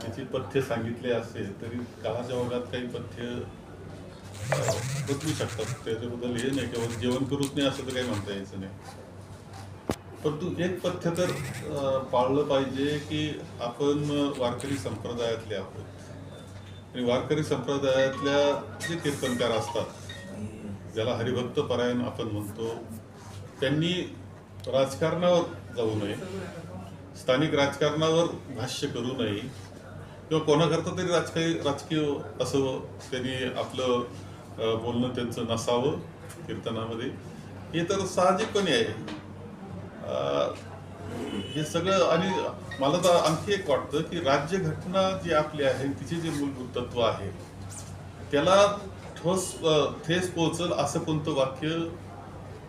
त्याची पथ्य सांगितले असेल तरी काळाच्या ओघात काही पथ्य बदलू शकतात. त्याच्याबद्दल हे नाही केवळ जेवण करूच नाही असं तर काही म्हणता यायचं नाही. परंतु एक पथ्य तर पाळलं पाहिजे की आपण वारकरी संप्रदायातले आहोत. आणि वारकरी संप्रदायातल्या जे कीर्तनकार असतात ज्याला हरिभक्त परायण आपण म्हणतो त्यांनी राजकारणावर जाऊ नये. स्थानिक राजकारणावर भाष्य करू नये. किंवा कोणाकरता तरी राजकीय राजकीय असं त्यांनी आपलं बोलणं त्यांचं नसावं कीर्तनामध्ये. हे तर साहजिकपणे आहे. हे सगळं आणि मला तर आणखी एक वाटतं की राज्यघटना जी आपली आहे तिचे जे मूलभूत तत्व आहे त्याला ठोस ठेस पोहोचल असं कोणतं वाक्य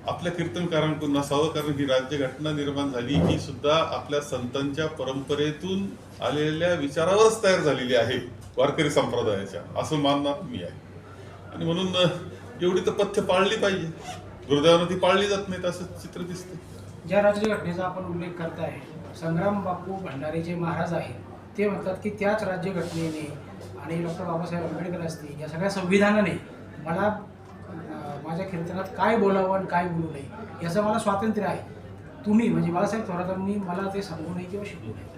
आपल्या कीर्तनकारांकडून नसावं कारण ही राज्यघटना निर्माण झाली ही सुद्धा आपल्या संतांच्या परंपरेतून आलेल्या विचारावरच तयार झालेली आहे वारकरी संप्रदायाच्या. असं मानणार मी आहे. आणि म्हणून एवढी तर पथ्य पाळली पाहिजे. दुर्दैवानं ती पाळली जात नाहीत असं चित्र दिसतं ज्या राज्यघटनेचा आपण उल्लेख करत आहे संग्राम बापू भंडारे जे महाराज आहेत ते म्हणतात की त्याच राज्यघटनेने आणि डॉक्टर बाबासाहेब आंबेडकर असतील या सगळ्या संविधानाने मला माझ्या कीर्तनात काय बोलावं आणि काय बोलू नये याचं मला स्वातंत्र्य आहे. तुम्ही म्हणजे बाळासाहेब थोरातांनी मला ते सांगू नये किंवा शिकू नये.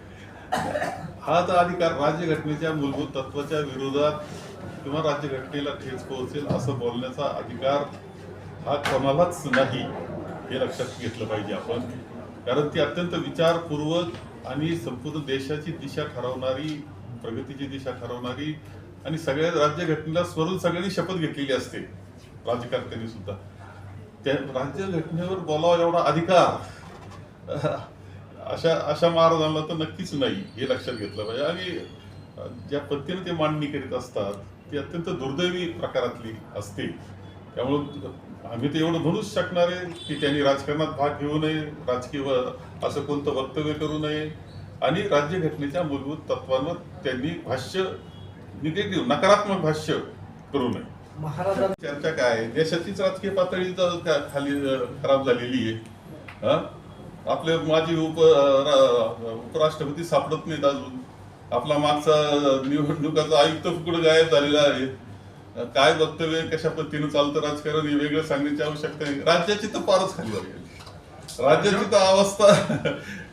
हा तर अधिकार राज्यघटनेच्या मूलभूत तत्वाच्या विरोधात किंवा राज्यघटनेला ठेच पोहोचेल असं बोलण्याचा अधिकार हा कोणालाच नाही हे लक्षात घेतलं पाहिजे आपण. कारण ती अत्यंत विचारपूर्वक आणि संपूर्ण देशाची दिशा ठरवणारी प्रगतीची दिशा ठरवणारी आणि सगळ्या राज्यघटनेला स्वरून सगळ्यांनी शपथ घेतलेली असते. राज्यकर्त्यांनी सुद्धा. त्या राज्यघटनेवर बोलावा एवढा अधिकार. अशा अशा महाराजांना तर नक्कीच नाही हे लक्षात घेतलं पाहिजे. आणि ज्या पद्धतीने ते मांडणी करीत असतात ती अत्यंत दुर्दैवी प्रकारातली असते. त्यामुळं आम्ही तर एवढं म्हणूच शकणार आहे की त्यांनी राजकारणात भाग घेऊ नये राजकीय असं कोणतं वक्तव्य करू नये. आणि राज्यघटनेच्या मूलभूत तत्वांवर त्यांनी भाष्य निगेटिव्ह नकारात्मक भाष्य करू नये. महाराजांची चर्चा काय आहे? देशाचीच राजकीय पातळी खाली खराब झालेली आहे. हा? आपले माजी उप उपराष्ट्रपती सापडत नाहीत अजून. आपला मागचा निवडणुकाचा आयुक्त कुठं गायब झालेला आहे. काय वक्तव्य कशा पद्धतीनं चालतं राजकारण? हे वेगळं सांगण्याची आवश्यकता नाही. राज्याची तर फारच खाली झाली राज्याची तर अवस्था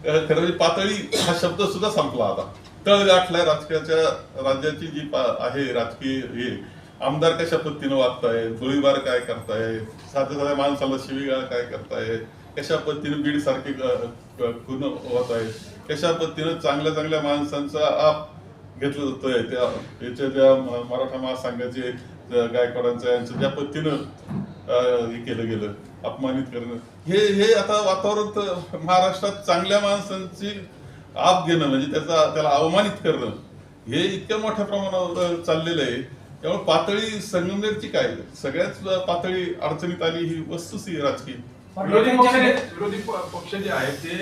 खरं म्हणजे पातळी हा शब्द सुद्धा संपला आता. तळ गाठलाय राजकीयाच्या राज्याची जी पा- आहे राजकीय हे आमदार कशा पद्धतीनं वागतायत गोळीबार काय करतायत साध्या साध्या माणसाला शिवीगाळ काय करतायत कशा पद्धतीनं बीड सारखे खून होत आहेत कशा पद्धतीनं चांगल्या चांगल्या माणसांचा आप घेतलं जातोय त्या याच्या त्या मराठा महासंघाचे गायकवाडांचं यांचं ज्या पद्धतीनं हे केलं गेलं अपमानित करणं. हे हे आता वातावरण महाराष्ट्रात चांगल्या माणसांची आप घेणं म्हणजे त्याचा त्याला अवमानित करणं हे इतक्या मोठ्या प्रमाणावर चाललेलं आहे. त्यामुळे पातळी संगमनेरची काय? सगळ्याच पातळी अडचणीत आली ही वस्तूच ही राजकीय. विरोधी पक्ष विरोधी पक्ष जे आहेत ते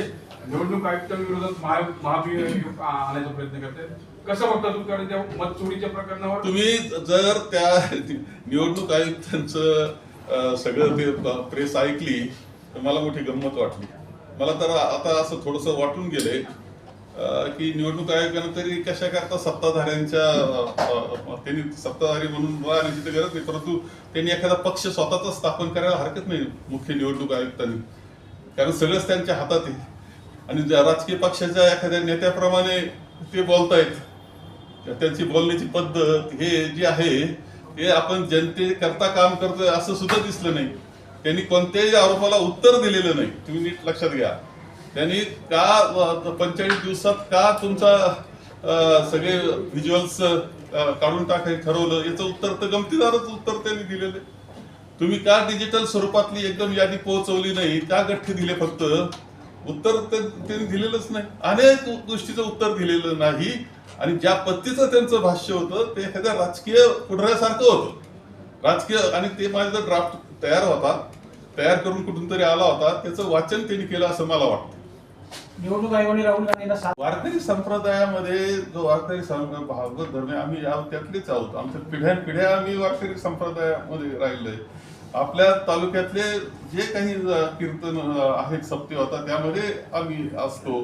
निवडणूक आयुक्तांविरोधात महा महाभियोग आणण्याचा प्रयत्न करतात. कसं बघता तुमच्याकडे त्या मत चोरीच्या प्रकरणावर तुम्ही जर त्या निवडणूक आयुक्तांचं सगळं ते प्रेस ऐकली तर मला मोठी गंमत वाटली. मला तर आता असं थोडस वाटून गेले की निवडणूक आयोगानं तरी कशा करता सत्ताधाऱ्यांच्या त्यांनी सत्ताधारी म्हणून राहण्याची तर गरज नाही परंतु त्यांनी एखादा पक्ष स्वतःचा स्थापन करायला हरकत नाही मुख्य निवडणूक आयुक्तांनी. कारण सगळंच त्यांच्या हातात आहे. आणि ज्या राजकीय पक्षाच्या एखाद्या नेत्याप्रमाणे ते बोलतायत त्यांची बोलण्याची पद्धत हे जे आहे हे आपण जनतेकरता काम करतोय असं सुद्धा दिसलं नाही. त्यांनी कोणत्याही आरोपाला उत्तर दिलेलं नाही. तुम्ही नीट लक्षात घ्या. त्यांनी का पंचेचाळीस दिवसात का तुमचा अं, सगळे व्हिज्युअल्स काढून टाकायचं ठरवलं? याचं उत्तर तर गमतीदारच उत्तर त्यांनी दिलेलं तुम्ही का डिजिटल स्वरूपातली एकदम यादी पोहोचवली नाही? त्या गठ्ठे दिले फक्त? उत्तर त्यांनी दिलेलंच नाही. अनेक गोष्टीचं उत्तर दिलेलं नाही. आणि ज्या पत्तीचं त्यांचं भाष्य होतं ते एखाद्या राजकीय पुढऱ्यासारखं होतं. राजकीय आणि ते माझा ड्राफ्ट तयार होता. तयार करून कुठून तरी आला होता. त्याचं वाचन त्यांनी केलं असं मला वाटतं. निवडणूक आयोगाने राहुल गांधींना साथ वारकरी संप्रदायामध्ये जो वारकरी भागवत धर्म आहे, आम्ही त्यातलेच आहोत. आमच्या पिढ्या पिढ्या आम्ही वारकरी संप्रदायामध्ये राहिलोय. आपल्या तालुक्यातले जे काही कीर्तन आहेत सप्ते होता त्यामध्ये आम्ही असतो.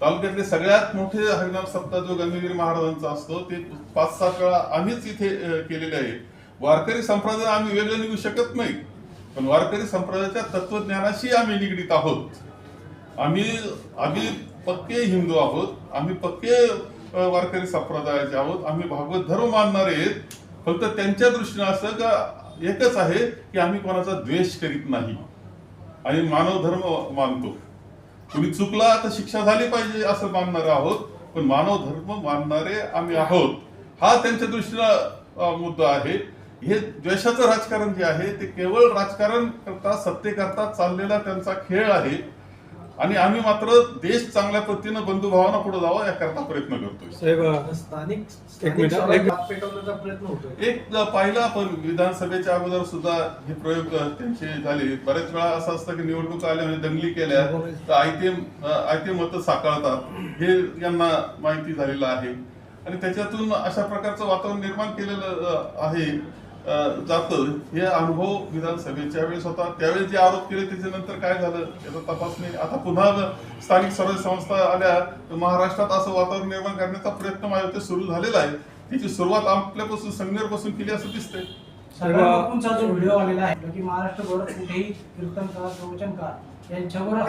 तालुक्यातले सगळ्यात मोठे हरिनाम सप्ताह जो गंगागिरी महाराजांचा असतो ते पाच सात वेळा आम्हीच इथे केलेले आहे. वारकरी संप्रदाय आम्ही वेगळे निघू शकत नाही. पण वारकरी संप्रदायाच्या तत्वज्ञानाशी आम्ही निगडीत आहोत. आम्ही आम्ही पक्के हिंदू आहोत आम्ही पक्के वारकरी संप्रदायाचे आहोत आम्ही भागवत धर्म मानणारे आहेत. फक्त त्यांच्या दृष्टीने असं का एकच आहे की आम्ही कोणाचा द्वेष करीत नाही. आणि मानव धर्म मानतो. कुणी चुकला तर शिक्षा झाली पाहिजे असं मानणारे आहोत पण मानव धर्म मानणारे आम्ही आहोत. हा त्यांच्या दृष्टीनं मुद्दा आहे. हे द्वेषाचं राजकारण जे आहे ते केवळ राजकारण करता सत्तेकरता चाललेला त्यांचा खेळ आहे. आणि आम्ही मात्र देश चांगल्या पद्धतीनं बंधुभावानं पुढे जावा याकरता प्रयत्न करतोय. एक पाहिलं आपण विधानसभेच्या अगोदर सुद्धा हे प्रयोग त्यांचे झाले. बरेच वेळा असं असतं की निवडणूक आल्या म्हणजे दंगली केल्या तर आयते आयते मतं साकारतात. हे यांना माहिती झालेलं आहे. आणि त्याच्यातून अशा प्रकारचं वातावरण निर्माण केलेलं आहे. जातं हे अनुभव विधानसभेच्या वेळेस होता त्यावेळेस जे आरोप केले त्याच्यानंतर काय झालं याचा तपासणी आता पुन्हा स्थानिक स्वराज्य संस्था आल्या तर महाराष्ट्रात असं वातावरण निर्माण करण्याचा प्रयत्न माझ्या सुरू झालेला आहे. त्याची सुरुवात आपल्यापासून संगनेरपासून केली असं दिसतंय. बापूंचा जो व्हिडिओ आलेला आहे की महाराष्ट्रभर कुठेही कीर्तनकार प्रवचनकार यांच्यावर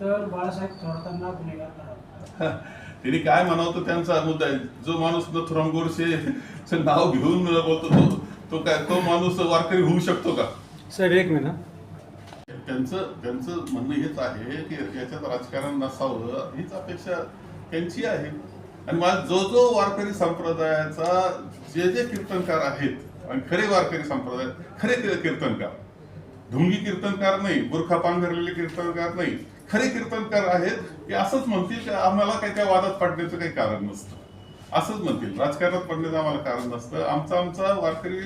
तर बाळासाहेब थोरातांना गुन्हेगार करावे. त्यांनी काय म्हणावं त्यांचा मुद्दा आहे. जो माणूस नथुराम गोडसे नाव घेऊन बोलतो तो तो काय तो माणूस वारकरी होऊ शकतो का? साहेब एक मिनिट. त्यांचं त्यांचं म्हणणं हेच आहे की याच्यात राजकारण नसावं हीच अपेक्षा त्यांची आहे. आणि मला जो जो वारकरी संप्रदायाचा जे जे कीर्तनकार आहेत आणि खरे वारकरी संप्रदाय खरे कीर्तनकार. ढुंगी कीर्तनकार नाही बुरखा पांघरलेले कीर्तनकार नाही. खरे कीर्तनकार आहेत की असंच म्हणतील की आम्हाला काही त्या वादात पडण्याचं काही कारण नसतं. असंच म्हणतील. राजकारणात पडण्याचं आम्हाला कारण नसतं. आमचा आमचा वारकरी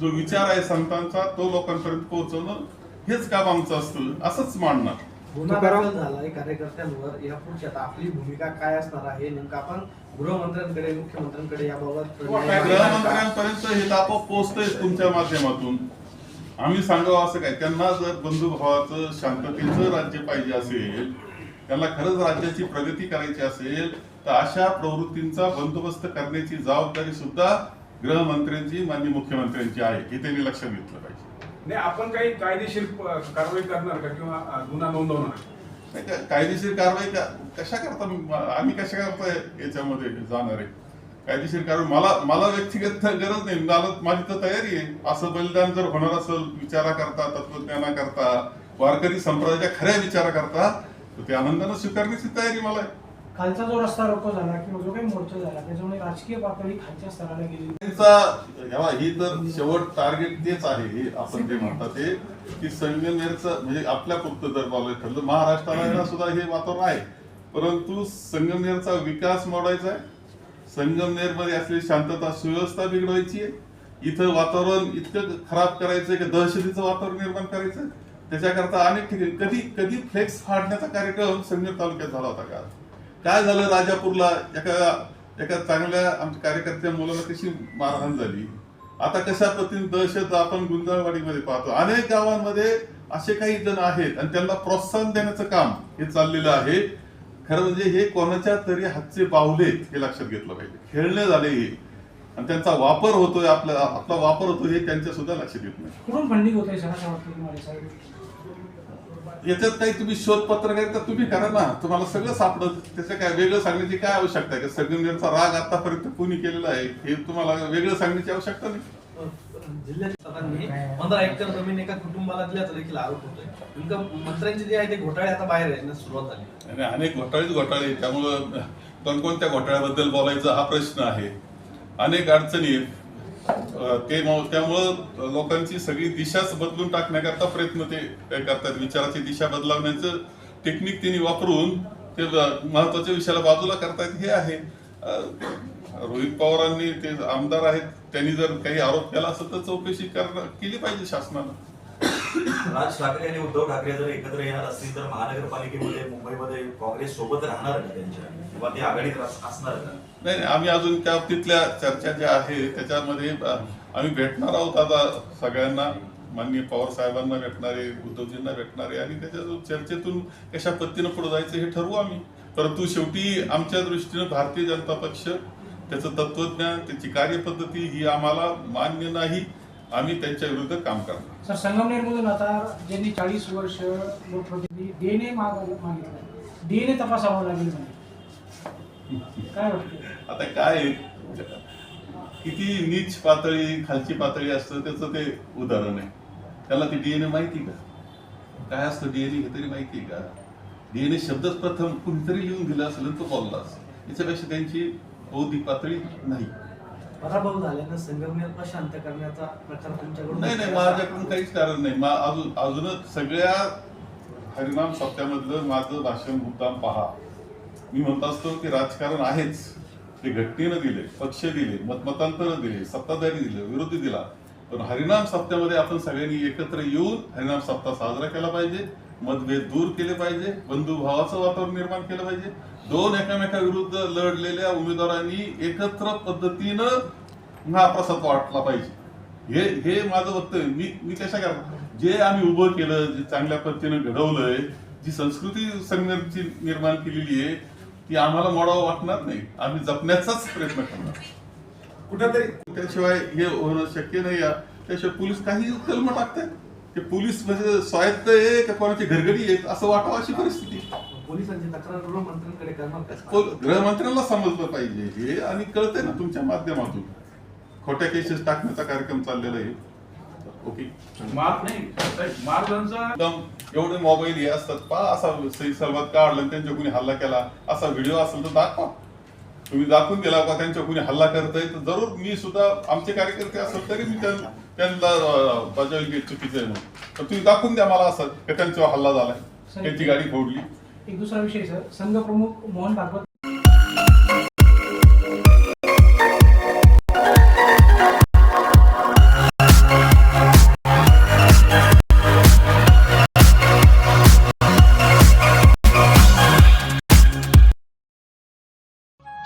जो विचार आहे संतांचा तो लोकांपर्यंत पोहोचवणं हेच काम आमचं असतं. असंच मांडणार गुन्हा तुकाराम- दाखल झालाय कार्यकर्त्यांवर. या पुढची आता आपली भूमिका काय असणार आहे? नेमकं आपण गृहमंत्र्यांकडे मुख्यमंत्र्यांकडे याबाबत गृहमंत्र्यांपर्यंत हे आपोआप पोहोचतंय तुमच्या माध्यमातून. आम्ही सांगावं असं काय? त्यांना जर बंधुभावाचं शांततेचं राज्य पाहिजे असेल त्यांना खरंच राज्याची प्रगती करायची असेल तर अशा प्रवृत्तींचा बंदोबस्त करण्याची जबाबदारी सुद्धा गृहमंत्र्यांची माननीय मुख्यमंत्र्यांची आहे हे त्यांनी लक्षात घेतलं पाहिजे. नाही आपण काही कायदेशीर कारवाई करणार का किंवा गुन्हा नोंदवणार? कायदेशीर कारवाई कशा करता? आम्ही कशा करता याच्यामध्ये जाणार आहे? कायदेशीर कारवाई. मला मला व्यक्तिगत गरज नाही. मला माझी तर तयारी आहे. असं बलिदान जर होणार असेल विचारा करता तत्वज्ञाना करता वारकरी संप्रदायाच्या खऱ्या विचारा करता तर ते आनंदानं स्वीकारण्याची तयारी मला आहे. खालचा जो रस्ता रोको झाला किंवा जो काही मोर्चा झाला त्याच्यामुळे राजकीय पातळी खालच्या स्तराला गेली. त्यांचा ही तर शेवट टार्गेट तेच आहे हे आपण जे म्हणतात ते की संगमनेरचं म्हणजे आपल्या पुरतं जर बोलायचं ठरलं महाराष्ट्राला सुद्धा हे वातावरण आहे. परंतु संगमनेरचा विकास मोडायचा आहे. संगमनेरमध्ये असलेली शांतता सुव्यवस्था बिघडवायची आहे. इथं वातावरण इतकं खराब करायचं की दहशतीचं वातावरण निर्माण करायचं त्याच्याकरता अनेक ठिकाणी कधी कधी फ्लेक्स फाडण्याचा कार्यक्रम संगम तालुक्यात झाला होता का काय झालं राजापूरला? एका एका चांगल्या आमच्या कार्यकर्त्या मुलाला कशी मारहाण झाली. आता कशा पद्धतीने दहशत आपण गुंजाळवाडीमध्ये पाहतो? अनेक गावांमध्ये असे काही जण आहेत आणि त्यांना प्रोत्साहन देण्याचं काम हे चाललेलं आहे. खरं म्हणजे हे कोणाच्या तरी हातचे बाहुलेत हे लक्षात घेतलं पाहिजे. खेळणे झाले हे. आणि त्यांचा वापर होतोय आपला आपला वापर होतोय हे त्यांच्या सुद्धा लक्षात येत नाही. कुठून फंडिंग याच्यात काही तुम्ही शोध पत्रकार तर तुम्ही करा ना. तुम्हाला सगळं सापडत. त्याचं काय वेगळं सांगण्याची काय आवश्यकता आहे? का संगमनेरचा राग आतापर्यंत कोणी केलेला आहे? हे तुम्हाला वेगळं सांगण्याची आवश्यकता नाही. जिल्ह्यात पंधरा एकर जमीन एका कुटुंबाला दिल्याचा देखील आरोप होतोय. नेमकं मंत्र्यांचे जे आहे ते घोटाळे आता बाहेर येण्यास सुरुवात झाली. आणि अनेक घोटाळेच घोटाळे त्यामुळं कोणकोणत्या घोटाळ्याबद्दल बोलायचा हा प्रश्न आहे. अनेक अडचणी आहेत. ते मग- त्यामुळं लोकांची सगळी दिशाच बदलून टाकण्याकरता प्रयत्न ते काय करतात. विचाराची दिशा बदलावण्याचं टेक्निक त्यांनी वापरून ते महत्त्वाच्या विषयाला बाजूला करतायत हे आहे. रोहित पवारांनी ते आमदार आहेत. त्यांनी जर काही आरोप केला असेल तर चौकशी करणं केली पाहिजे शासनानं. राज ठाकरे आणि उद्धव ठाकरे जर एकत्र येणार असतील तर महानगरपालिकेमध्ये मुंबईमध्ये काँग्रेस सोबत राहणार का त्यांच्या? किंवा ते आघाडीत असणार का? नाही नाही, आम्ही अजून त्या तिथल्या चर्चा ज्या आहे त्याच्यामध्ये आम्ही भेटणार आहोत आता सगळ्यांना. माननीय पवार साहेबांना भेटणारे उद्धवजींना भेटणारे आणि त्याच्या चर्चेतून कशा पद्धतीनं पुढे जायचं हे ठरवू आम्ही. परंतु शेवटी आमच्या दृष्टीनं भारतीय जनता पक्ष त्याचं तत्वज्ञान त्याची कार्यपद्धती ही आम्हाला मान्य नाही. आम्ही त्यांच्या विरुद्ध काम करणार. सर संगमनेरमधून आता ज्यांनी चाळीस वर्ष लोकप्रतिनिधी डीएनए मागितला डीएनए तपासावा लागेल काय वाटतं आता काय? किती नीच पातळी खालची पातळी असतं त्याचं ते उदाहरण आहे. त्याला ते डीएनए माहिती का? काय असतं डीएनए हे तरी माहिती आहे का? डीएनए शब्दच प्रथम कुणीतरी लिहून दिला असेल तो बोलला असेल. याच्यापेक्षा त्यांची बौद्धिक पातळी नाही. पराभव झाल्यानं संगमनेर शांत करण्याचा प्रचार तुमच्याकडून नाही नाही माझ्याकडून काहीच कारण नाही. मा अजून अजूनच सगळ्या हरिनाम सप्त्यामधलं माझं भाषण मुद्दाम पहा. मी म्हणत असतो की राजकारण आहेच. ते घटनेनं दिले पक्ष दिले मतमतांतरं दिले सत्ताधारी दिले विरोधी दिला. पण हरिनाम सप्त्यामध्ये आपण सगळ्यांनी एकत्र येऊन हरिनाम सप्ताह साजरा केला पाहिजे. मतभेद दूर केले पाहिजे बंधुभावाचं वातावरण निर्माण केलं पाहिजे. दोन एकामेकाविरुद्ध लढलेल्या उमेदवारांनी एकत्र पद्धतीनं महाप्रसाद वाटला पाहिजे. हे हे माझं वक्तव्य. मी मी कशा करणार जे आम्ही उभं केलं जे चांगल्या पद्धतीनं घडवलंय जी संस्कृती संघर्षी निर्माण केलेली आहे ती आम्हाला मोडावं वाटणार नाही. आम्ही जपण्याचाच प्रयत्न करणार. कुठेतरी त्याशिवाय हे होणं शक्य नाही त्याशिवाय पोलीस काही कलम टाकतात ते पोलीस म्हणजे स्वायत्त आहे का कोणाची घरगडी आहे? असं वाटावं अशी परिस्थिती. आहे. पोलिसांची तक्रार गृहमंत्र्यांकडे करणार का? पोल- गृहमंत्र्यांना समजलं पाहिजे हे आणि कळतंय ना तुमच्या माध्यमातून. खोट्या केसेस टाकण्याचा कार्यक्रम चाललेला आहे. ओके मार्ग नाही एकदम एवढे मोबाईल हे असतात. पा असा सही सर्वात काढला त्यांच्या कुणी हल्ला केला असा व्हिडिओ असेल तर दाखवा. तुम्ही दाखवून दिला का त्यांच्या कुणी हल्ला करताय तर जरूर मी सुद्धा आमचे कार्यकर्ते असेल तरी मी त्यां- त्यांना बजावेल की चुकीचं आहे म्हणून. तर तुम्ही दाखवून द्या मला असं की त्यांच्यावर हल्ला झालाय त्यांची गाडी फोडली. एक दुसरा विषय सर. संघ प्रमुख मोहन भागवत